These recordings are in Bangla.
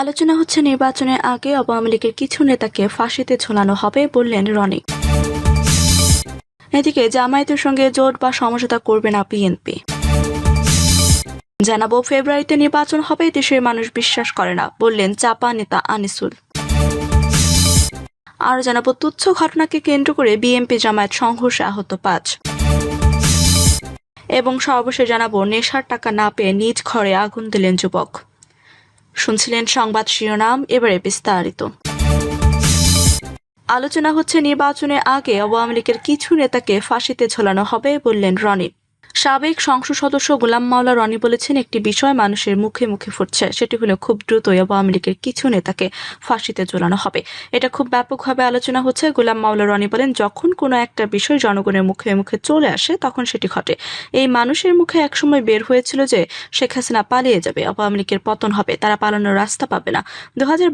আলোচনা হচ্ছে নির্বাচনের আগে আওয়ামী লীগের কিছু নেতাকে ফাঁসিতে ঝোলানো হবে বললেন রনি। এদিকে জামায়াতের সঙ্গে জোট বা সমঝোতা করবে না বিএনপি। জানাব, ফেব্রুয়ারিতে নির্বাচন হবে, দেশের মানুষ বিশ্বাস করে না, বললেন চাপা নেতা আনিসুল। আরও জানাব, তুচ্ছ ঘটনাকে কেন্দ্র করে বিএনপি জামায়াত সংঘর্ষে আহত পাঁচ। এবং সর্বশেষ জানাব, নেশার টাকা না পেয়ে নিজ ঘরে আগুন দিলেন যুবক। শুনছিলেন সংবাদ শিরোনাম, এবারে বিস্তারিত। আলোচনা হচ্ছে নির্বাচনের আগে আওয়ামী লীগের কিছু নেতাকে ফাঁসিতে ঝোলানো হবে বললেন রনি সাবেক সংসদ সদস্য গোলাম মাওলা রনি বলেছেন, একটি বিষয় মানুষের মুখে মুখে ফুটছে, সেটি হলো খুব দ্রুতই আওয়ামী লীগের কিছু নেতাকে ফাঁসিতে ঝোলানো হবে। এটা খুব ব্যাপকভাবে আলোচনা হচ্ছে। গোলাম মাওলা রনি বলেন, যখন কোনো একটা বিষয় জনগণের মুখে মুখে চলে আসে, তখন সেটি ঘটে। এই মানুষের মুখে একসময় বের হয়েছিল যে শেখ হাসিনা পালিয়ে যাবে, আওয়ামী লীগের পতন হবে, তারা পালানোর রাস্তা পাবে না। দু হাজার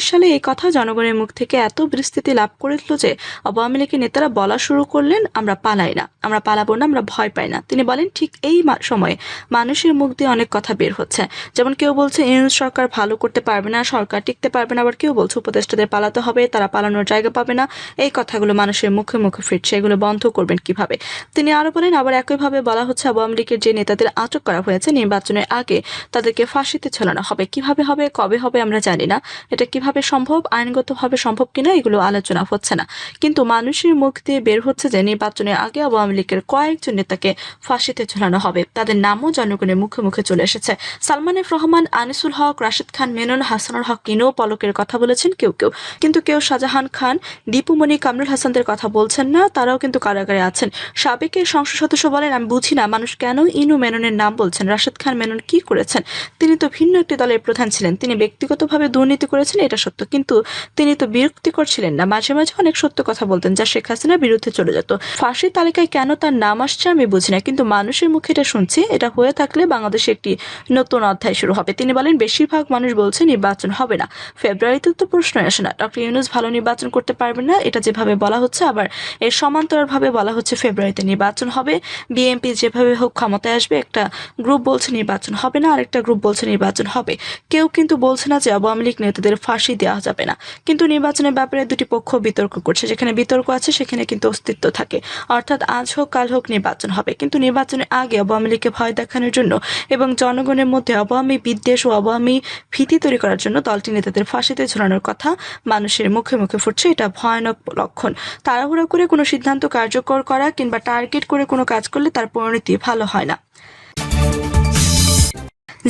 সালে এই কথা জনগণের মুখ থেকে এত বিস্তৃতি লাভ করেছিল যে, আওয়ামী লীগের নেতারা বলা শুরু করলেন, আমরা পালাই না, আমরা পালাবো না, আমরা ভয় পাই না। তিনি বলেন, ঠিক এই সময়ে মানুষের মুখ দিয়ে অনেক কথা বের হচ্ছে। যেমন কেউ বলছে, ইউনুস সরকার ভালো করতে পারবে না, সরকার টিকতে পারবে না। আবার কেউ বলছে, উপদেষ্টাদের পালাতে হবে, তারা পালানোর জায়গা পাবে না। এই কথাগুলো মানুষের মুখে মুখে ফিরছে, এগুলো বন্ধ করবেন কীভাবে? তিনি আরও বলেন, আবার একইভাবে বলা হচ্ছে, আওয়ামী লীগের যে নেতাদের আটক করা হয়েছে নির্বাচনের আগে, তাদেরকে ফাঁসিতে ঝোলানো হবে। কীভাবে হবে, কবে হবে, আমরা জানি না। এটা কীভাবে সম্ভব, আইনগতভাবে সম্ভব কিনা, এগুলো আলোচনা হচ্ছে না। কিন্তু মানুষের মুখ দিয়ে বের হচ্ছে যে, নির্বাচনের আগে আওয়ামী লীগের কয়েকজন নেতাকে ফাঁসিতে ঝোলানো হবে। তাদের নামও জনগণের মুখে মুখে চলে এসেছে। সালমান এফ রহমান, আনিসুল হক, রাশিদ খান, মেনন হাসানুল হক কিনো পলকের কথা বলেছেন কেউ কেউ। কিন্তু কেউ শাহজাহান খান দীপুমণি কামরুল হাসানদের কথা বলছেন না, তারাও কিন্তু কারাগারে আছেন। সাবেক সংসদ সদস্য বলেন, আমি বুঝি না, মানুষ কেন ইনু মেননের নাম বলছেন? রাশিদ খান মেনন কি করেছেন? তিনি তো ভিন্ন একটি দলের প্রধান ছিলেন। তিনি ব্যক্তিগতভাবে দুর্নীতি করেছেন, এটা সত্য। কিন্তু তিনি তো বিরক্তিকর ছিলেন না। মাঝে মাঝে অনেক সত্য কথা বলতেন, যা শেখ হাসিনার বিরুদ্ধে চলে যেত। ফাঁসির তালিকায় কেন তার নাম আসছে আমি বুঝি না। কিন্তু মানুষের মুখে এটা শুনছি, এটা হয়ে থাকলে বাংলাদেশে একটি নতুন অধ্যায় শুরু হবে। তিনি বলেন, বেশিরভাগ মানুষ বলছে নির্বাচন হবে না। ফেব্রুয়ারিতে তো প্রশ্নই আসে না। ডক্টর ইউনুস ভালো নির্বাচন করতে পারবেন না, এটা যেভাবে বলা হচ্ছে, আবার এর সমান্তরালভাবে বলা হচ্ছে ফেব্রুয়ারিতে নির্বাচন হবে। বিএনপি যেভাবে হোক ক্ষমতায় আসবে, একটা গ্রুপ বলছে নির্বাচন হবে না, আরেকটা গ্রুপ বলছে নির্বাচন হবে। কেউ কিন্তু বলছে না যে আওয়ামী লীগ নেতাদের ফাঁসি দেওয়া যাবে না। কিন্তু নির্বাচনের ব্যাপারে দুটি পক্ষ বিতর্ক করছে। যেখানে বিতর্ক আছে, সেখানে কিন্তু অস্তিত্ব থাকে। অর্থাৎ আজ হোক, কাল হোক নির্বাচন হবে। কিন্তু নির্বাচনের আগে আওয়ামী লীগকে ভয় দেখানোর জন্য এবং জনগণের মধ্যে আওয়ামী বিদ্বেষ ও আওয়ামী ভীতি তৈরি করার জন্য দলটি নেতাদের ফাঁসিতে ঝোলানোর কথা মানুষের মুখে মুখে ফুটছে। এটা ভয়ানক লক্ষণ। তাড়াহুড়া করে কোনো সিদ্ধান্ত কার্যকর করা কিংবা টার্গেট করে কোনো কাজ করলে তার পরিণতি ভালো হয় না।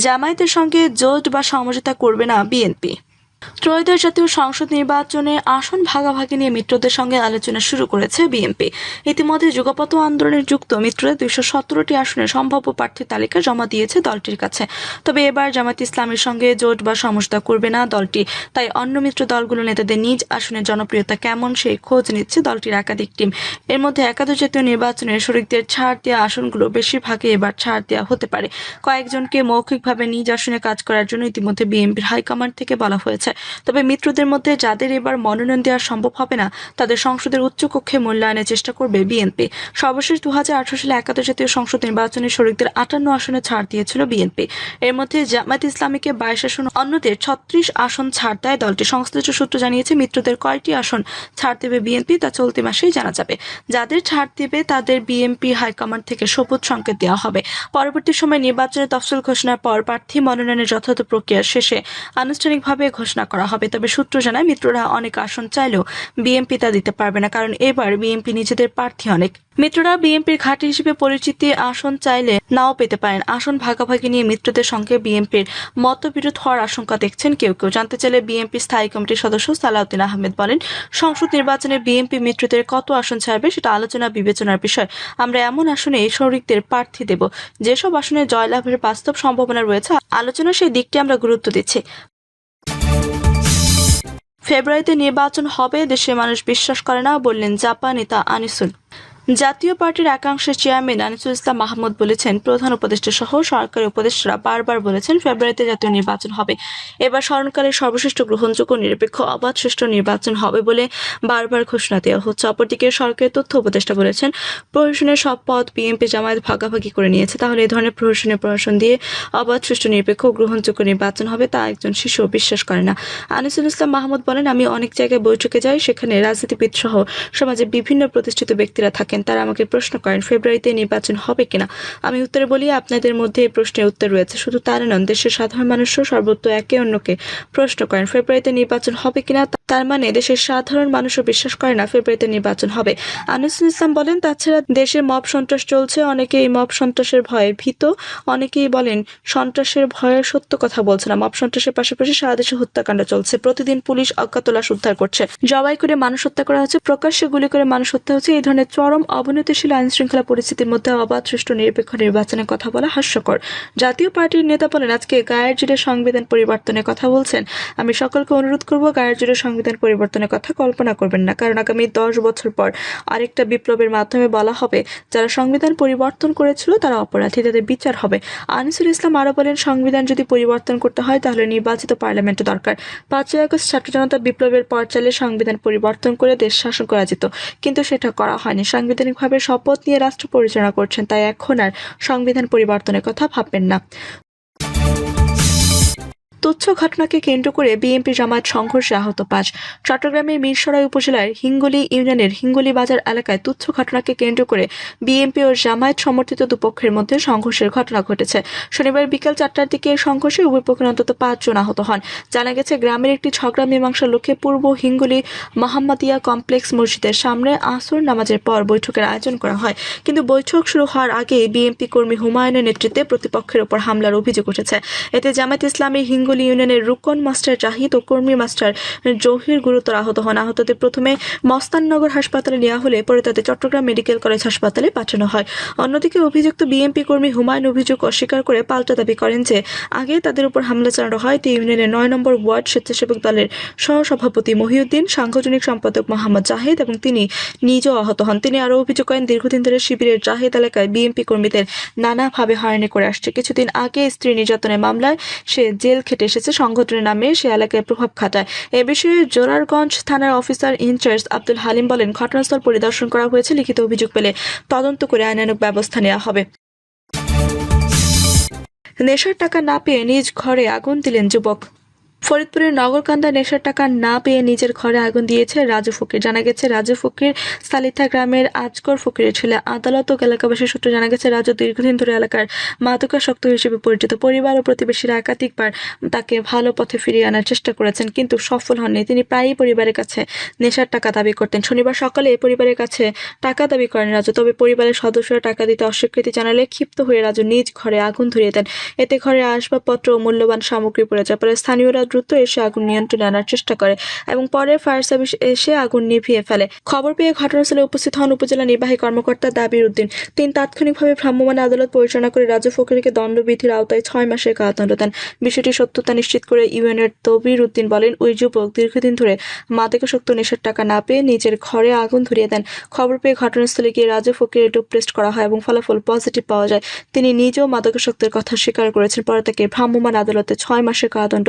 জামায়াতের সঙ্গে জোট বা সমঝোতা করবে না বিএনপি। ত্রয়োদশ জাতীয় সংসদ নির্বাচনে আসন ভাগাভাগি নিয়ে মিত্রদের সঙ্গে আলোচনা শুরু করেছে বিএনপি। ইতিমধ্যে যুগপত আন্দোলনের যুক্ত মিত্ররা দুইশো সতেরোটি আসনে সম্ভাব্য প্রার্থীর তালিকা জমা দিয়েছে দলটির কাছে। তবে এবার জামাত ইসলামের সঙ্গে জোট বা সমঝোতা করবে না দলটি। তাই অন্য মিত্র দলগুলো নেতাদের নিজ আসনের জনপ্রিয়তা কেমন সেই খোঁজ নিচ্ছে দলটির একাধিক টিম। এর মধ্যে একাদশ জাতীয় নির্বাচনের শরিকদের ছাড় দেওয়া আসনগুলো বেশিরভাগই এবার ছাড় দেওয়া হতে পারে। কয়েকজনকে মৌখিকভাবে নিজ আসনে কাজ করার জন্য ইতিমধ্যে বিএনপির হাইকমান্ড থেকে বলা হয়েছে। তবে মিত্রদের মধ্যে যাদের এবার মনোনয়ন দেওয়া সম্ভব হবে না, তাদের সংসদের উচ্চকক্ষে মূল্যায়নের চেষ্টা করবে বিএনপি। সর্বশেষ দু সালে একাদশ জাতীয় সংসদ নির্বাচনে শরিকদের আটান্ন আসনে ছাড় দিয়েছিল বিএনপি। এর মধ্যে জামায়াত ইসলামীকে বাইশ আসন, অন্যদের ছত্রিশ আসন ছাড় দেয় দলটি। সংশ্লিষ্ট সূত্র জানিয়েছে, মিত্রদের কয়টি আসন ছাড় দেবে বিএনপি তা চলতি মাসেই জানা যাবে। যাদের ছাড় দেবে তাদের বিএনপি হাইকমান্ড থেকে সবুজ সংকেত দেওয়া হবে। পরবর্তী সময় নির্বাচনের তফসিল ঘোষণার পর প্রার্থী মনোনয়নের যথাযথ প্রক্রিয়া শেষে আনুষ্ঠানিকভাবে ঘোষণা করা হবে। তবে সূত্র জানায়, মিত্ররা অনেক আসন চাইলেও বিএনপি তা দিতে পারবে না। কারণ এবার বিএনপি নিজেদের প্রার্থী অনেক। মিত্ররা বিএনপির ঘাঁটি হিসেবে পরিচিতি আসন চাইলে নাও পেতে পারেন। আসন ভাগাভাগি নিয়ে মিত্রদের সঙ্গে বিএনপির মতবিরোধ হওয়ার আশঙ্কা দেখছেন কেউ কেউ। জানতে চাইলে বিএনপি স্থায়ী কমিটির সদস্য সালাউদ্দিন আহমেদ বলেন, সংসদ নির্বাচনে বিএনপি মিত্রদের কত আসন ছাড়বে সেটা আলোচনা, বিবেচনার বিষয়। আমরা এমন আসনে শরিকদের প্রার্থী দেব। যেসব আসনে জয়লাভের বাস্তব সম্ভাবনা রয়েছে আলোচনা সেই দিকটি আমরা গুরুত্ব দিচ্ছি। ফেব্রুয়ারিতে নির্বাচন হবে দেশের মানুষ বিশ্বাস করে না বললেন জাপা নেতা আনিসুল। জাতীয় পার্টির একাংশের চেয়ারম্যান আনিসুল ইসলাম মাহমুদ বলেছেন, প্রধান উপদেষ্টা সহ সরকারি উপদেষ্টারা বারবার বলেছেন ফেব্রুয়ারিতে জাতীয় নির্বাচন হবে। এবার স্মরণকালে সর্বশ্রেষ্ঠ গ্রহণযোগ্য নিরপেক্ষ অবাধ সুষ্ঠু নির্বাচন হবে বলে বারবার ঘোষণা দেওয়া হচ্ছে। অপরদিকে সরকারি তথ্য উপদেষ্টা বলেছেন প্রশাসনের সব পদ বিএনপি জামায়াত ভাগাভাগি করে নিয়েছে। তাহলে এই ধরনের প্রশাসনের প্রশাসন দিয়ে অবাধ সুষ্ঠু নিরপেক্ষ গ্রহণযোগ্য নির্বাচন হবে তা একজন শিশু বিশ্বাস করে না। আনিসুল ইসলাম মাহমুদ বলেন, আমি অনেক জায়গায় বৈঠকে যাই, সেখানে রাজনীতিবিদ সহ সমাজে বিভিন্ন প্রতিষ্ঠিত ব্যক্তিরা থাকেন, তারা আমাকে প্রশ্ন করেন, ফেব্রুয়ারিতে নির্বাচন হবে কিনা? আমি উত্তরে বলি, আপনাদের মধ্যে এই প্রশ্নের উত্তর রয়েছে। শুধু তারা নন, দেশের সাধারণ মানুষও সর্বত্র একে অন্যকে প্রশ্ন করেন, ফেব্রুয়ারিতে নির্বাচন হবে কিনা? তার মানে দেশের সাধারণ মানুষও বিশ্বাস করে না, ফেব্রুয়ারিতে নির্বাচন হবে। আনিসুল ইসলাম বলেন, তাছাড়া দেশে মব সন্ত্রাস চলছে অনেকে এই মব সন্ত্রাসের ভয়ে ভীত। অনেকেই বলেন, সন্ত্রাসের ভয়ে সত্য কথা বলছে না। মব সন্ত্রাসের পাশাপাশি সারা দেশে হত্যাকাণ্ড চলছে। প্রতিদিন পুলিশ অজ্ঞাত লাশ উদ্ধার করছে। জবাই করে মানুষ হত্যা করা হচ্ছে, প্রকাশ্যে গুলি করে মানুষ হত্যা হচ্ছে, এই ধরনের চরম অবনতিশীল আইন শৃঙ্খলা পরিস্থিতির মধ্যে অবাধ সুষ্ঠু নিরপেক্ষ নির্বাচনের কথা বলা হাস্যকর। জাতীয় পার্টির নেতা বলেন, আজকে গায়ের জুড়ে সংবিধান পরিবর্তনের কথা বলছেন। আমি সকলকে অনুরোধ করব গায়ের জুড়ে সংবিধান পরিবর্তনের কথা কল্পনা করবেন না, কারণ আগামী দশ বছর পর আরেকটা বিপ্লবের মাধ্যমে বলা হবে, যারা সংবিধান পরিবর্তন করেছিল তারা অপরাধী, তাদের বিচার হবে। আনিসুল ইসলাম আরও বলেন, সংবিধান যদি পরিবর্তন করতে হয় তাহলে নির্বাচিত পার্লামেন্ট দরকার। পাঁচই আগস্ট ছাত্র জনতা বিপ্লবের পর চাইলে সংবিধান পরিবর্তন করে দেশ শাসন করা যেত, কিন্তু সেটা করা হয়নি। সাংবিধানিকভাবে শপথ নিয়ে রাষ্ট্র পরিচালনা করছেন তাই এখন আর সংবিধান পরিবর্তনের কথা ভাববেন না। তুচ্ছ ঘটনাকে কেন্দ্র করে বিএনপি জামায়াত সংঘর্ষে আহত পাঁচ। চট্টগ্রামের মিরসরাই উপজেলার হিঙ্গলি ইউনিয়নের হিঙ্গলি বাজার এলাকায় তুচ্ছ ঘটনাকে কেন্দ্র করে বিএনপি ও জামায়াত সমর্থিত দুপক্ষের মধ্যে সংঘর্ষের ঘটনা ঘটেছে। শনিবার বিকেল চারটার দিকে এই সংঘর্ষে উভয় পক্ষের অন্তত পাঁচজন আহত হন। জানা গেছে, গ্রামের একটি ঝগড়া মীমাংসার লক্ষ্যে পূর্ব হিঙ্গলি মোহাম্মদিয়া কমপ্লেক্স মসজিদের সামনে আসর নামাজের পর বৈঠকের আয়োজন করা হয়। কিন্তু বৈঠক শুরু হওয়ার আগে বিএনপি কর্মী হুমায়ুনের নেতৃত্বে প্রতিপক্ষের ওপর হামলার অভিযোগ উঠেছে। এতে জামায়াত ইসলামী হিঙ্গলি ইউনিয়নের রুকন মাস্টার জাহিদ ও কর্মী মাস্টার জহির গুরুতর আহত হন। আহতদের প্রথমে মস্তাননগর হাসপাতালে নেওয়া হলে পরে তাদের চট্টগ্রাম মেডিকেল কলেজ হাসপাতালে পাঠানো হয়। অন্যদিকে অভিযুক্ত বিএনপি কর্মী হুমায়ুন অভিযোগ অস্বীকার করে পাল্টা দাবি করেন যে, আগে তাদের উপর হামলা চালানো হয় তে ইউনিয়নের নয় নম্বর ওয়ার্ড স্বেচ্ছাসেবক দলের সহসভাপতি মহিউদ্দিন, সাংগঠনিক সম্পাদক মোহাম্মদ জাহেদ এবং তিনি নিজেও আহত হন। তিনি আরও অভিযোগ করেন, দীর্ঘদিন ধরে শিবিরের জাহেদ এলাকায় বিএনপি কর্মীদের নানাভাবে হয়রানি করে আসছে। কিছুদিন আগে স্ত্রী নির্যাতনের মামলায় সে জেল খেটে এসেছে সংগঠনের নামে সে এলাকায় প্রভাব খাটায়। এ বিষয়ে জোরারগঞ্জ থানার অফিসার ইনচার্জ আব্দুল হালিম বলেন, ঘটনাস্থল পরিদর্শন করা হয়েছে, লিখিত অভিযোগ পেলে তদন্ত করে আইনানুক ব্যবস্থা নেওয়া হবে। নেশার টাকা না পেয়ে নিজ ঘরে আগুন দিলেন যুবক। ফরিদপুরের নগরকান্দা নেশার টাকা না পেয়ে নিজের ঘরে আগুন দিয়েছে রাজু ফকির। জানা গেছে, রাজু ফকির সালিথা গ্রামের আজকর ফকিরের ছেলে। আদালত ও এলাকাবাসীর সূত্রে জানা গেছে, রাজু দীর্ঘদিন ধরে এলাকার মাদকাসক্ত হিসেবে পরিচিত। পরিবার ও প্রতিবেশীরা একাধিকবার তাকে ভালো পথে ফিরিয়ে আনার চেষ্টা করেছেন, কিন্তু সফল হননি। তিনি প্রায়ই পরিবারের কাছে নেশার টাকা দাবি করতেন। শনিবার সকালে এই পরিবারের কাছে টাকা দাবি করেন রাজু, তবে পরিবারের সদস্যরা টাকা দিতে অস্বীকৃতি জানালে ক্ষিপ্ত হয়ে রাজু নিজ ঘরে আগুন ধরিয়ে দেন। এতে ঘরে আসবাবপত্র ও মূল্যবান সামগ্রী পড়ে যায়। পরে স্থানীয়রা দ্রুত এসে আগুন নিয়ন্ত্রণে আনার চেষ্টা করে এবং পরে ফায়ার সার্ভিস এসে আগুন নিভিয়ে ফেলে। খবর পেয়ে ঘটনাস্থলে উপস্থিত হন উপজেলা নির্বাহী কর্মকর্তা দাবির উদ্দিন। তিনি তাৎক্ষণিকভাবে ভ্রাম্যমাণ আদালত পরিচালনা করে রাজু ফকিরকে দণ্ডবিধির আওতায় ছয় মাসের কারাদণ্ড দেন। বিষয়টির সত্যতা নিশ্চিত করে ইউএনের তবির উদ্দিন বলেন ওই যুবক দীর্ঘদিন ধরে মাদকাসক্ত নেশার টাকা না পেয়ে নিজের ঘরে আগুন ধরিয়ে দেন। খবর পেয়ে ঘটনাস্থলে গিয়ে রাজু ফকিরের ডোপ টেস্ট করা হয় এবং ফলাফল পজিটিভ পাওয়া যায়। তিনি নিজেও মাদকাসক্তের কথা স্বীকার করেছেন। পরে তাকে ভ্রাম্যমাণ আদালতে ছয় মাসের কারাদণ্ড